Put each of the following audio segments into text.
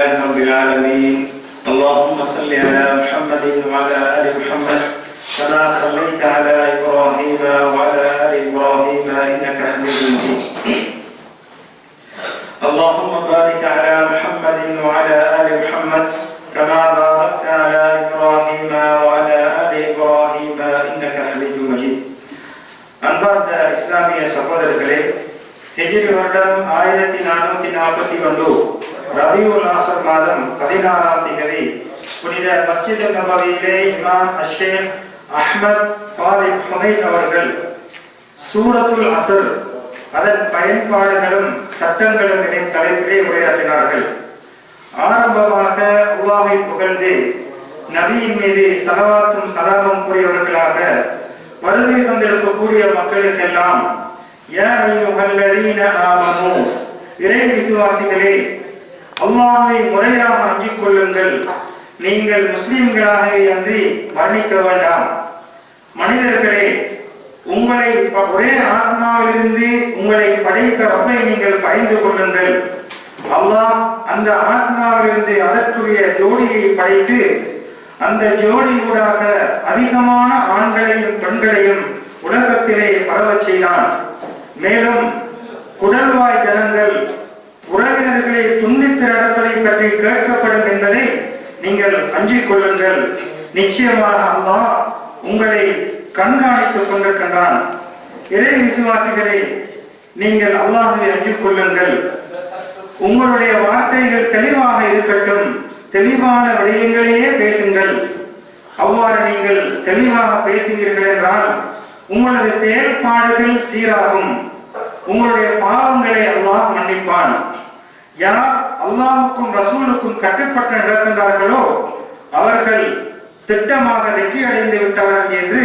لله رب العالمين اللهم صل على محمد وعلى ال محمد كما صليت على ابراهيم وعلى ال ابراهيم انك حميد مجيد اللهم بارك على محمد وعلى ال محمد كما باركت على ابراهيم وعلى ال ابراهيم انك حميد مجيد அன்பார்ந்த இஸ்லாமிய சகோதரர்களே ஹிஜ்ரி வருடம் ஆயிரத்தி நானூத்தி நாற்பத்தி ஒன்று ரபியுல் ஆசர் மாதம் பதினாறாம் தேதி புனித மஸ்ஜித் நபவியிலே இமாம் அஷேக் அஹ்மத் ஃபாரிக் ஹுமைத் அவர்கள் சூரத்துல் அசர் அதன் பயன்பாடுகளும் சட்டங்களும் எனும் தலைப்பிலே உரையாற்றினார்கள். ஆரம்பமாக அல்லாஹை புகழ்ந்து நபியின் மீது சலவாத்தும் சலாமும் கூறியவர்களாக வருகை தந்திருக்கக்கூடிய மக்களுக்கெல்லாம் யா அய்யுஹல்லதீன நாமமோ இறை விசுவாசிகளே அல்லாவை முறையாக அஞ்சிக் கொள்ளுங்கள். நீங்கள் முஸ்லிம்களாக அன்றி மரணிக்க வேண்டாம். மனிதர்களே உங்களை ஒரே ஆத்மாவிலிருந்து உங்களை படைத்த ரப்பை நீங்கள் பயந்து கொள்ளுங்கள். அல்லாஹ் அந்த ஆத்மாவிலிருந்து அதற்குரிய ஜோடியை படைத்து அந்த ஜோடியூடாக அதிகமான ஆண்களையும் பெண்களையும் உலகத்திலே பரவச் செய்தான். மேலும் குடல்வாய் ஜனங்கள் உறவினர்களை துண்டித்து நடப்பதை பற்றி கேட்கப்படும் என்பதை நீங்கள் அஞ்சிக் கொள்ளுங்கள். நிச்சயமாக அல்லாஹ் உங்களை கண்காணித்துக் கொண்டிருக்கின்றான். இறை விசுவாசிகளை நீங்கள் அல்லாஹ்வை அஞ்சிக் கொள்ளுங்கள். உங்களுடைய வார்த்தைகள் தெளிவாக இருக்கட்டும். தெளிவான விடயங்களையே பேசுங்கள். அவ்வாறு நீங்கள் தெளிவாக பேசுகிறீர்கள் என்றால் உங்களது செயல்பாடுகள் சீராகும். உங்களுடைய பாவங்களை அல்லாஹ் மன்னிப்பான். யார் அல்லாவுக்கும் ரசூலுக்கும் கட்டுப்பட்ட நடக்கின்றார்களோ அவர்கள் திட்டமாக வெற்றி அடைந்து விட்டார்கள் என்று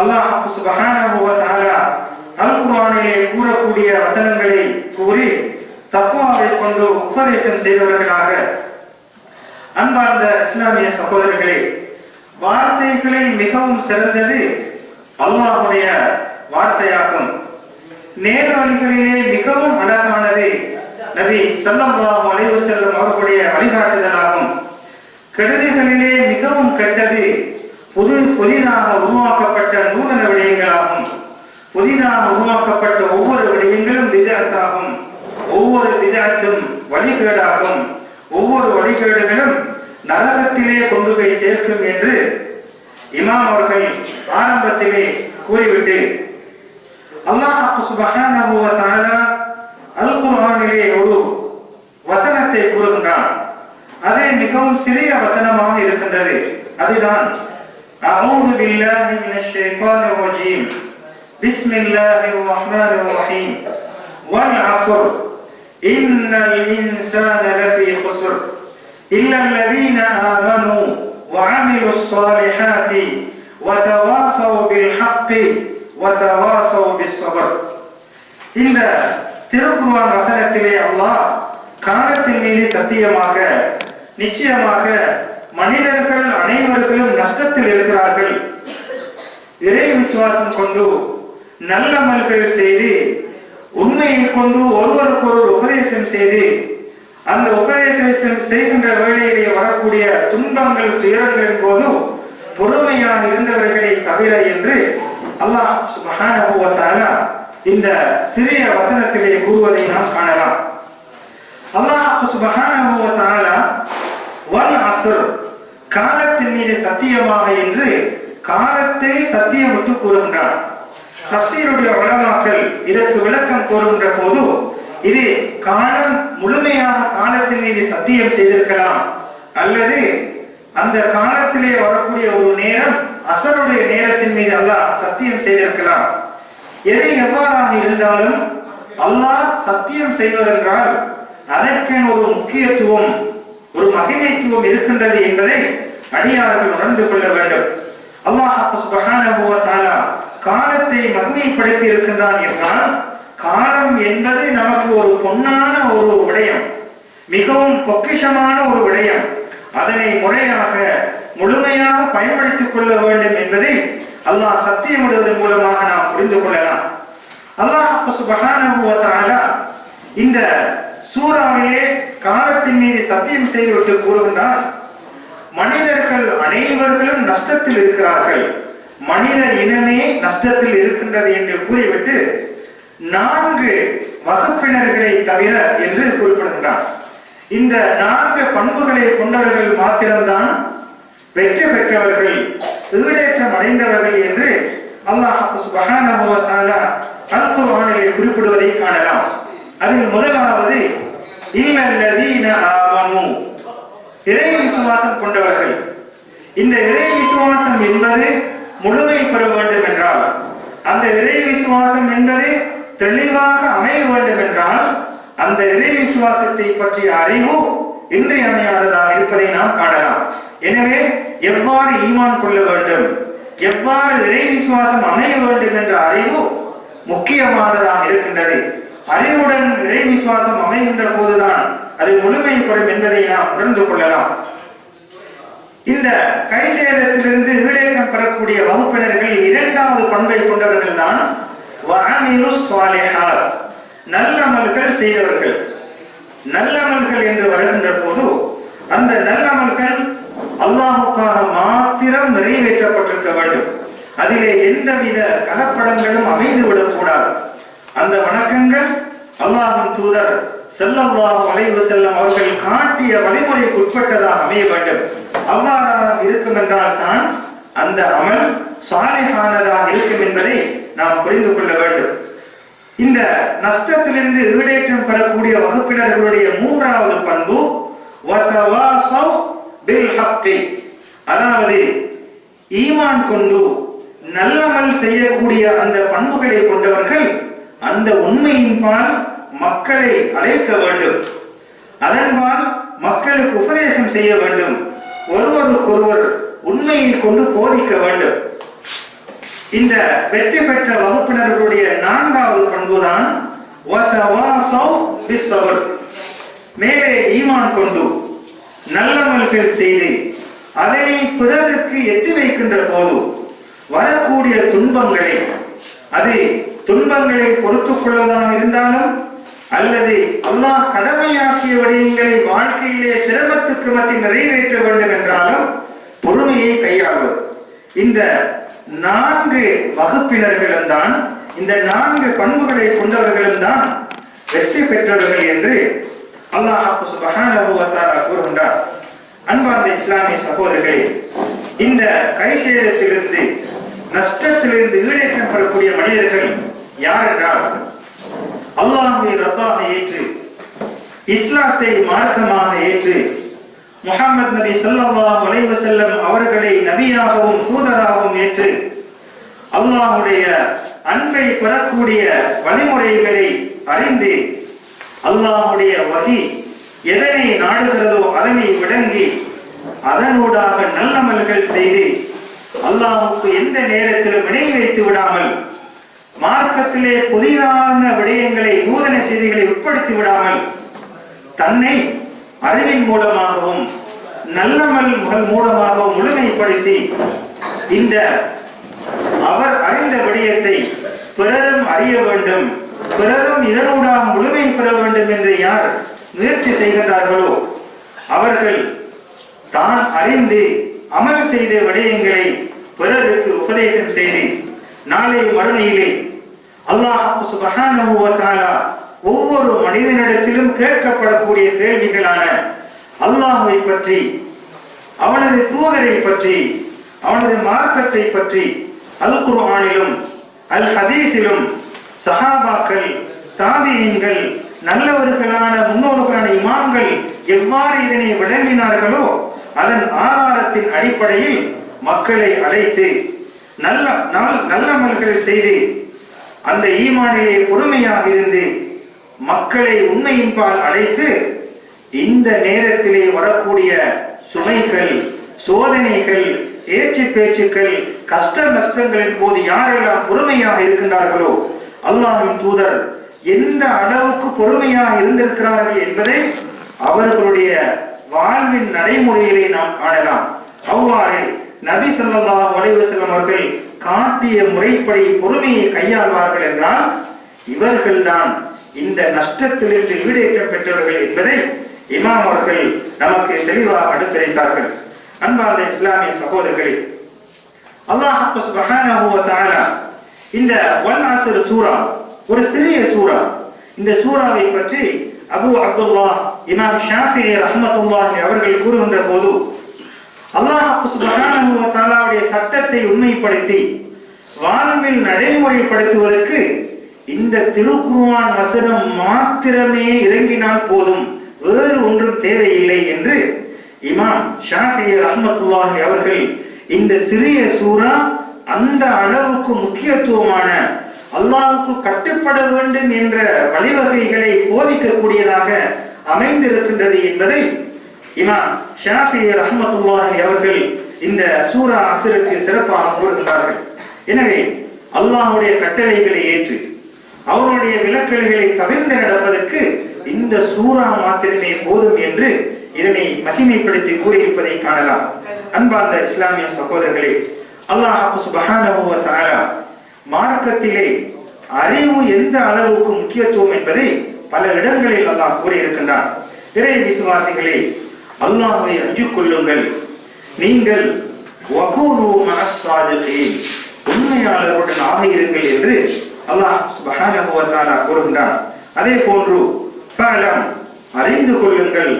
அல்லாஹ் சுபகானா அல் குரானிலே கூறக்கூடிய வசனங்களை கூறி தக்குவாவை கொண்டு உபதேசம் செய்தவர்களாக. அன்பார்ந்த இஸ்லாமிய சகோதரர்களே வார்த்தைகளில் மிகவும் சிறந்தது அல்லாஹுடைய வார்த்தையாகும். நேர்வழிகளிலே மிகவும் அழகானது நபி சல்லம்லாம் அலைவு செல்லும் அவர்களுடைய வழிகாட்டுதலாகும். கெடுதிகளிலே மிகவும் கெட்டது புது புதிதாக உருவாக்கப்பட்ட நூதன விடயங்களாகும். புதிதாக உருவாக்கப்பட்ட ஒவ்வொரு விடயங்களும் விதத்தாகும் ஒவ்வொரு விதத்தும் வழிகேடாகும். ஒவ்வொரு வழிகேடுகளும் நரகத்திலே கொண்டு போய் சேர்க்கும் என்று இமாம் அவர்கள் ஆரம்பத்திலே கூறிவிட்டு அல்லாஹ் சுபஹானஹு வ தஆலா அல் குர்ஆனிலே ஒரு வசனத்தை கூறுகின்றான் அது மிகவும் சிறிய வசனமாக இருக்கின்றது அதுதான் அஊது பில்லாஹி மினஷ் ஷைத்தானிர் ரஜீம் பிஸ்மில்லாஹிர் ரஹ்மானிர் ரஹீம் வல் அஸ்ர் இன்னல் இன்சான லஃபீ குஸ்ர் إلا الذين آمنوا وعملوا الصالحات وتواصوا بالحق وتواصوا بالصبر இந்த திருக்குர்ஆன் வசனத்திலே அல்லாஹ் காலத்தின் மீது சத்தியமாக நிச்சயமாக மனிதர்கள் அனைவர்களும் நஷ்டத்தில் இருக்கிறார்கள். இறை விசுவாசம் கொண்டு நல்லமல்கள் செய்து உண்மையை கொண்டு ஒருவருக்கொருவர் உபதேசம் செய்து அந்த உபதேசம் செய்கின்ற வேளையிலே வரக்கூடிய துன்பங்கள் துயரங்களின் போது பொறுமையாக இருந்தவர்களை தவிர என்று அல்லாஹ் சுப்ஹானஹு வ தஆலா இந்த சிறிய வசனத்திலே கூறுவதை நாம் காணலாம். அல்லாஹ் சுப்ஹானஹு வ தஆலா வல் அஸ்ர் காலத்தின் மீது சத்தியமாக என்று காலத்தை சத்தியமிட்டு கூறுகின்றார். தப்சீருடைய வளமாக்கல் இதற்கு விளக்கம் கூறுகின்ற போது இது காலம் முழுமையாக காலத்தின் மீது சத்தியம் செய்திருக்கலாம். அல்லது அந்த காலத்திலே வரக்கூடிய ஒரு நேரம் அசருடைய நேரத்தின் மீது அல்லாஹ் சத்தியம் செய்திருக்கலாம். எது எவ்வாறாக இருந்தாலும் அல்லாஹ் சத்தியம் செய்வதென்றால் அதற்கென ஒரு முக்கியத்துவம் ஒரு மகிமைத்துவம் இருக்கின்றது என்பதை அடியார்கள் உணர்ந்து கொள்ள வேண்டும். அல்லாஹ் காலத்தை மகிமைப்படுத்தி இருக்கின்றான் என்றால் காலம் என்பது நமக்கு ஒரு பொன்னான ஒரு விடயம் மிகவும் பொக்கிஷமான ஒரு விடயம். அதனை முறையாக முழுமையாக பயன்படுத்திக் கொள்ள வேண்டும் என்பதை அல்லாஹ் சத்தியமிடுவதன் மூலமாக நாம் புரிந்து கொள்ளலாம். அல்லாஹ் சுபகான இந்த சூறாவிலே காலத்தின் மீது சத்தியம் செய்துவிட்டு கூறுகின்றார் மனிதர்கள் அனைவர்களும் நஷ்டத்தில் இருக்கிறார்கள். மனிதர் இனமே நஷ்டத்தில் இருக்கின்றது என்று கூறிவிட்டு நான்கு வகுப்பினர்களை தவிர என்று குறிப்பிடுகின்றார் இந்த நான்கு பண்புகளை கொண்டவர்கள் மாத்திரம்தான் வெற்றி பெற்றவர்கள் ஈடேற்றம் அடைந்தவர்கள் என்று அல்லாஹ் சுபஹானஹு அல் குர்ஆனிலே குறிப்பிடுவதை காணலாம். அதில் முதலாவது இல்லல்லதீன ஆமனு. இறை விசுவாசம் கொண்டவர்கள். இந்த இறை விசுவாசம் என்பது முழுமை பெற வேண்டும் என்றால் அந்த இறை விசுவாசம் என்பது தெளிவாக அமைய வேண்டும் என்றால் அந்த இறை விசுவாசத்தை பற்றிய அறிவு இன்றியமையாததாக இருப்பதை நாம் காணலாம். எனவே எவ்வாறு ஈமான் கொள்ள வேண்டும்? எவ்வாறு இறை விசுவாசம் அமைய வேண்டும் என்ற அறிவு முக்கியமானதாக இருக்கின்றது. அறிவுடன் இறை விசுவாசம் அமைகின்ற போதுதான் அது முழுமை பெறும் என்பதை நாம் உணர்ந்து கொள்ளலாம். இந்த கைசேதத்திலிருந்து விவேகம் பெறக்கூடிய வகுப்பினர்கள் இரண்டாவது பண்பை கொண்டவர்கள் தான் நல்லமல்கள் செய்தவர்கள். நல்லமல்கள் என்று வருகின்ற போது அந்த நல்லமல்கள் அல்லாஹுக்காக மாத்திரம் நிறைவேற்றப்பட்டிருக்க வேண்டும். அதிலே எந்தவித கலப்படங்களும் அமைந்து விடக்கூடாது அந்த வணக்கங்கள் அல்லாஹின் தூதர் செல்லல்லாஹு அலைவு செல்லம் அவர்கள் காட்டிய வழிமுறைக்கு உட்பட்டதாக அமைய வேண்டும். அவ்வாறாக இருக்கும் என்றால் தான் அந்த அமல் சாலிஹானதாக இருக்கும் என்பதை நாம் புரிந்து கொள்ள வேண்டும். இந்த நஷ்டத்திலிருந்து ஈடேற்றம் பெறக்கூடிய வகுப்பினர்களுடைய மூன்றாவது பண்பு பில் ஹக்கி அதாவது ஈமான் கொண்டு நல்லமல் செய்யக்கூடிய அந்த பண்புகளை கொண்டவர்கள் அந்த உண்மையின் பால் மக்களை அழைக்க வேண்டும். அதன்பால் மக்களுக்கு உபதேசம் செய்ய வேண்டும். ஒருவருக்கொருவர் உண்மையை கொண்டு போதிக்க வேண்டும். இந்த வெற்றி பெற்ற வகுப்பினர்களுடைய நான்காவது பண்புதான் மேலே ஈமான் கொண்டு நல்லமல்கள் செய்து அதனை பிறருக்கு எத்தி வைக்கின்ற போது வரக்கூடிய துன்பங்களை அது துன்பங்களை பொறுத்து கொள்வதாக இருந்தாலும் அல்லது அல்லாஹ் கடமையாக்கிய விடயங்களை வாழ்க்கையிலே சிரமத்துக்கு மத்தியில் நிறைவேற்ற வேண்டும் என்றாலும் பொறுமையை கையாள்வது. இந்த நான்கு வகுப்பினர்களும் தான் இந்த நான்கு பண்புகளை கொண்டவர்களும் தான் வெற்றி பெற்றவர்கள் என்று அல்லாஹ் சுபஹானஹு வ தஆலா கூறுகின்றார் அன்பார்ந்த இஸ்லாமிய சகோதரர்களே இந்த கை சேதத்திலிருந்து நஷ்டத்திலிருந்து ஈடேற்றம் பெறக்கூடிய மனிதர்கள் யார் என்றால் அல்லாஹுவை ரப்பாக ஏற்று இஸ்லாத்தை மார்க்கமாக ஏற்று முகமது நபி ஸல்லல்லாஹு வளைவு வஸல்லம் அவர்களை நபியாகவும் தூதராகவும் ஏற்று அல்லாஹுடைய அன்பை பெறக்கூடிய வழிமுறைகளை அறிந்து அல்லாஹுடைய வகி எதனை நாடுகிறதோ அதனை விளங்கி அதனூடாக நல்லமல்கள் செய்து அல்லாஹுக்கு எந்த நேரத்திலும் வினை வைத்து விடாமல் மார்க்கத்திலே புதிதான விடயங்களை நூதன செய்திகளை உட்படுத்தி விடாமல் தன்னை அறிவின் மூலமாகவும் நல்லமல் மூலமாகவும் முழுமைப்படுத்தி இந்த அவர் அறிந்த விடயத்தை பிறரும் அறிய வேண்டும். பிறரும் இதனூடாக முழுமை பெற வேண்டும் என்று யார் முயற்சி செய்கின்றார்களோ அவர்கள் தான் அறிந்து அமல் செய்த விடயங்களை பிறருக்கு உபதேசம் செய்து நாளை மறுமையிலே அல்லாஹ் சுபஹானஹு ஒவ்வொரு மனிதனிடத்திலும் கேட்கப்படக்கூடிய கேள்விகளான அல்லாஹ்வை பற்றி அவனது தூதரை பற்றி அவனது மார்க்கத்தை பற்றி அல் குர்ஆனிலும் அல் ஹதீஸிலும் சஹாபாக்கள் தாபியீன்கள் நல்லவர்களான முன்னோர்களான இமாம்கள் எவ்வாறு இதனை விளங்கினார்களோ அதன் ஆதாரத்தின் அடிப்படையில் மக்களை அழைத்து நல்ல நல்- நல்லமல்கள் செய்து அந்த ஈமானிலே பொறுமையாக இருந்து மக்களை உண்மையின்பால் அழைத்து இந்த நேரத்திலே வரக்கூடிய சுமைகள் சோதனைகள் ஏச்சு பேச்சுக்கள் கஷ்ட நஷ்டங்களின் போது யாரெல்லாம் பொறுமையாக இருக்கின்றார்களோ அல்லாஹ்வின் தூதர் எந்த அளவுக்கு பொறுமையாக இருந்திருக்கிறார்கள் என்பதை அவர்களுடைய வாழ்வின் நடைமுறையிலே நாம் காணலாம். அவ்வாறு நபி சொல்லா அலைஹி செல்லும் அவர்கள் காட்டிய முறைப்படி பொறுமையை கையாள்வார்கள் என்றால் இவர்கள்தான் இந்த நஷ்டத்திலிருந்து ஈடேற்றம் பெற்றவர்கள் என்பதை இமாம் அவர்கள் நமக்கு தெளிவாக எடுத்துரைத்தார்கள் அன்பார்ந்த இஸ்லாமிய சகோதரர்களே அல்லாஹ் சுப்ஹானஹு வ தஆலா இந்த வல் அஸ்ர் சூரா ஒரு சிறிய சூரா இந்த சூராவை பற்றி அபு அப்துல்லா இமாம் ஷாஃபி ரஹ்மத்துல்லாஹி அவர்கள் கூறுகின்ற போது அல்லாஹ் சுப்ஹானஹு வ சட்டத்தை உண்மைப்படுத்தி வாழ்வில் நடைமுறைப்படுத்துவதற்கு இந்த திருக்குருவான் வசனம் மாத்திரமே இறங்கினால் போதும் வேறு ஒன்றும் தேவையில்லை என்று இமாம் ஷாஃபி ரஹ்மத்துல்லாஹி அவர்கள் இந்த சிறிய சூரா அந்த அளவுக்கு முக்கியத்துவமான அல்லாவுக்கு கட்டுப்பட வேண்டும் என்ற வழிவகைகளை போதிக்கக்கூடியதாக அமைந்திருக்கின்றது என்பதை இமாம் ஷாஃபி ரஹமத்துல்லாஹி அவர்கள் இந்த சூரா அசருக்கு சிறப்பாக கூறுகின்றார்கள். எனவே அல்லாஹுடைய கட்டளைகளை ஏற்று அவருடைய விளக்கல்களை தவிர்த்து நடப்பதற்கு இந்த சூரா மாத்திரமே போதும் என்று இதனை மகிமைப்படுத்தி கூறியிருப்பதை காணலாம். அன்பார்ந்த இஸ்லாமிய சகோதரர்களே அல்லாஹ் சுபஹானஹு வ மார்க்கத்திலே அறிவு எந்த அளவுக்கு முக்கியத்துவம் என்பதை பல இடங்களில் அல்லாஹ் கூறியிருக்கின்றான். இறை விசுவாசிகளே அல்லாஹை அஞ்சு கொள்ளுங்கள். நீங்கள் வகூனு உண்மையாளர்களுடன் ஆக இருங்கள் என்று அல்லாஹ் சுபஹானஹு வ கூறுகின்றான். அதே போன்று ஃபஅலம் அறிந்து கொள்ளுங்கள்.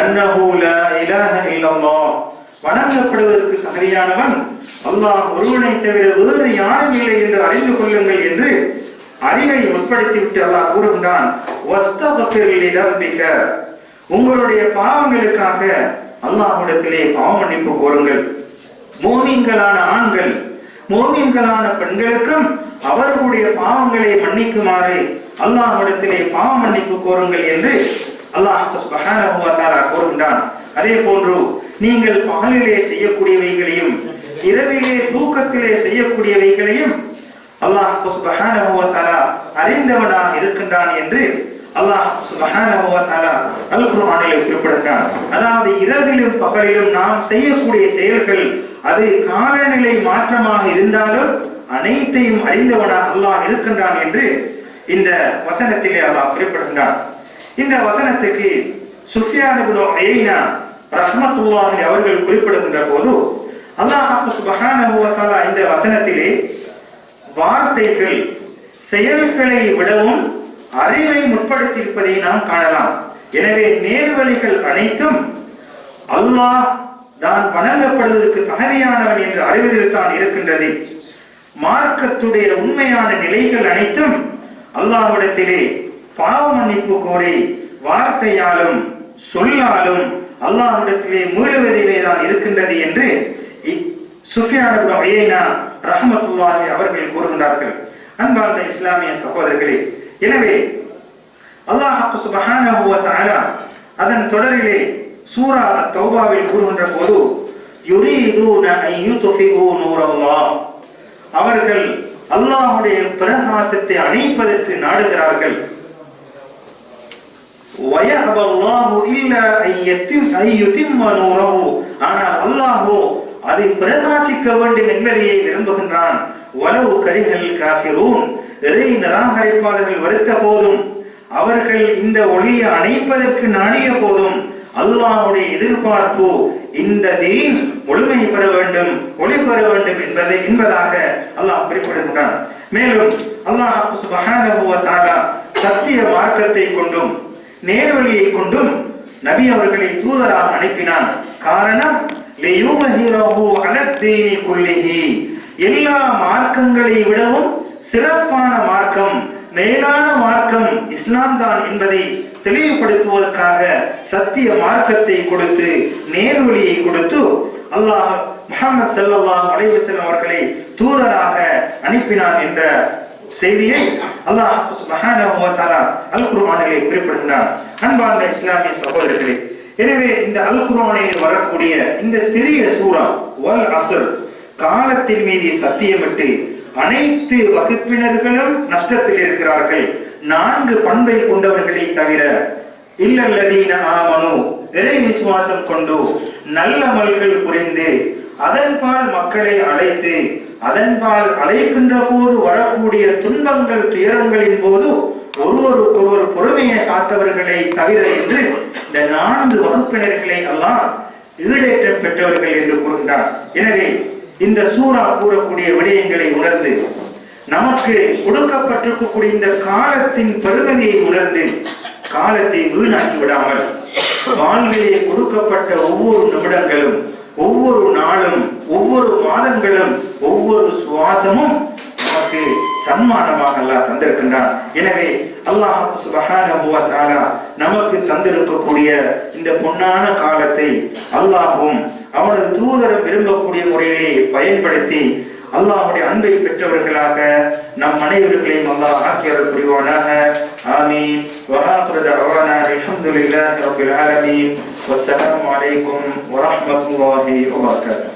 அன்னஹு லா இலாஹ இல்லல்லாஹ். வணங்கப்படுவதற்கு தகுதியானவன் அல்லாஹ் ஒருவனை தவிர வேறு யாரும் இல்லை என்று அறிந்து கொள்ளுங்கள் என்று அறிவை உட்படுத்திவிட்டு அல்லாஹ் கூறுகின்றான். உங்களுடைய பாவங்களுக்காக அல்லாஹ்விடத்திலே பாவ மன்னிப்பு கோருங்கள். மோமியங்களான ஆண்கள் மோமீன்களான பெண்களுக்கும் அவர்களுடைய பாவங்களை மன்னிக்குமாறு அல்லாஹ்விடத்திலே பாவ மன்னிப்பு கோருங்கள் என்று அல்லாஹ் கூறுகின்றான். அதே போன்று நீங்கள் பகலிலே செய்யக்கூடியவைகளையும் இரவிலே தூக்கத்திலே செய்யக்கூடியவைகளையும் அல்லாஹ் சுப்ஹானஹு அறிந்தவனாக இருக்கின்றான் என்று அல்லாஹ் சுப்ஹானஹு அல் குறிப்பிடுகிறான் அதாவது இரவிலும் பகலிலும் நாம் செய்யக்கூடிய செயல்கள் அது காலநிலை மாற்றமாக இருந்தாலும் அனைத்தையும் அறிந்தவனாக அல்லாஹ் இருக்கின்றான் என்று இந்த வசனத்திலே அல்லாஹ் குறிப்பிடுகின்றான். இந்த வசனத்துக்கு சுஃபியான் ரஹ்மத்துல்லாஹி அவர்கள் குறிப்பிடுகின்ற போது அல்லாஹ் சுப்ஹானஹு இந்த வசனத்திலே வார்த்தைகள் செயல்களை விடவும் அறிவை முற்படுத்தியிருப்பதை நாம் காணலாம். எனவே நேர்வழிகள் அனைத்தும் அல்லாஹ் தான் வணங்கப்படுவதற்கு தகுதியானவன் என்று அறிவதில் தான் இருக்கின்றது. மார்க்கத்துடைய உண்மையான நிலைகள் அனைத்தும் அல்லாஹ்விடத்திலே பாவ மன்னிப்பு கோரி வார்த்தையாலும் சொல்லாலும் அல்லாஹ்விடத்திலே மூழுவதிலே தான் இருக்கின்றது என்று சுஃபியானு அயனா ரஹமத்துல்லாஹி அவர்கள் கூறுகின்றார்கள். அன்பார்ந்த இஸ்லாமிய சகோதரர்களே எனவே அல்லாஹ் சுபஹானஹு வ தஆலா அதன் தொடரிலே சூரா தௌபாவில் கூறுகின்ற போது யுரீதுன அய்யுத்ஃபிஉ நூரல்லாஹ். அவர்கள் அல்லாஹ்வுடைய பிரகாசத்தை அணைப்பதற்கு நாடுகிறார்கள். வயஹபல்லாஹு இல்லா அய்யத்திம் அய்யுத்திம்ம நூரஹு. ஆனால் அல்லாஹோ அதை பிரகாசிக்க வேண்டும் என்பதையே விரும்புகின்றான். வலவு கரிகள் காஃபிரூன் இறை நிராகரிப்பாளர்கள் வருத்த போதும் அவர்கள் இந்த ஒளியை அணைப்பதற்கு நாடிய போதும் அல்லாஹ்வுடைய எதிர்பார்ப்பு இந்த தீன் முழுமை பெற வேண்டும் ஒளி பெற வேண்டும் என்பதை என்பதாக அல்லாஹ் குறிப்பிடுகின்றான். மேலும் அல்லாஹ் சுப்ஹானஹு சத்திய மார்க்கத்தை கொண்டும் நேர்வழியை கொண்டும் நபி அவர்களை தூதராக அனுப்பினான். காரணம் எல்லா மார்க்கங்களை விடவும் சிறப்பான மார்க்கம் மேலான மார்க்கம் இஸ்லாம் தான் என்பதை தெளிவுபடுத்துவதற்காக சத்திய மார்க்கத்தை கொடுத்து நேர்வழியை கொடுத்து அல்லாஹ் முகமது ஸல்லல்லாஹு அலைவசன் அவர்களை தூதராக அனுப்பினான் என்ற செய்தியை அல்லாஹ் சுப்ஹானஹு அல் குருமானிலே குறிப்பிடுகிறார் அன்பார்ந்த இஸ்லாமிய சகோதரர்களே எனவே இந்த அல் குர்ஆனில் வரக்கூடிய இந்த சிறிய சூறா வல் அசல் காலத்தின் மீது சத்தியமிட்டு அனைத்து வகுப்பினர்களும் நஷ்டத்தில் இருக்கிறார்கள். நான்கு பண்பை கொண்டவர்களை தவிர இல்லல்லதீன ஆமனு இறை விசுவாசம் கொண்டு நல்லமல்கள் புரிந்து அதன்பால் மக்களை அழைத்து அதன்பால் அழைக்கின்ற போது வரக்கூடிய துன்பங்கள் துயரங்களின் போது ஒருவருக்கொருவர் பொறுமையை காத்தவர்களை தவிர என்று இந்த நான்கு வகுப்பினர்களை எல்லாம் ஈடேற்றம் பெற்றவர்கள் என்று கூறுகின்றார் எனவே இந்த சூறா கூறக்கூடிய விடயங்களை உணர்ந்து நமக்கு கொடுக்கப்பட்டிருக்கக்கூடிய இந்த காலத்தின் பெருமதியை உணர்ந்து காலத்தை வீணாக்கி விடாமல் வாழ்விலே கொடுக்கப்பட்ட ஒவ்வொரு நிமிடங்களும் ஒவ்வொரு நாளும் ஒவ்வொரு மாதங்களும் ஒவ்வொரு சுவாசமும் நமக்கு சன்மானமாக அல்லாஹ் தந்திருக்கின்றான் எனவே அல்லாஹ் சுபஹானஹு வ தஆலா நமக்கு தந்திருக்கக்கூடிய இந்த பொன்னான காலத்தை அல்லாஹ்வும் அவனது தூதரும் விரும்பக்கூடிய முறையிலே பயன்படுத்தி அல்லாஹ்வுடைய அன்பை பெற்றவர்களாக நம் அனைவர்களையும் அல்லாஹ் ஆக்கியவர் புரிவானாக ஆமீன் وآخر دعوانا الحمد لله رب العالمين والسلام عليكم ورحمة الله وبركاته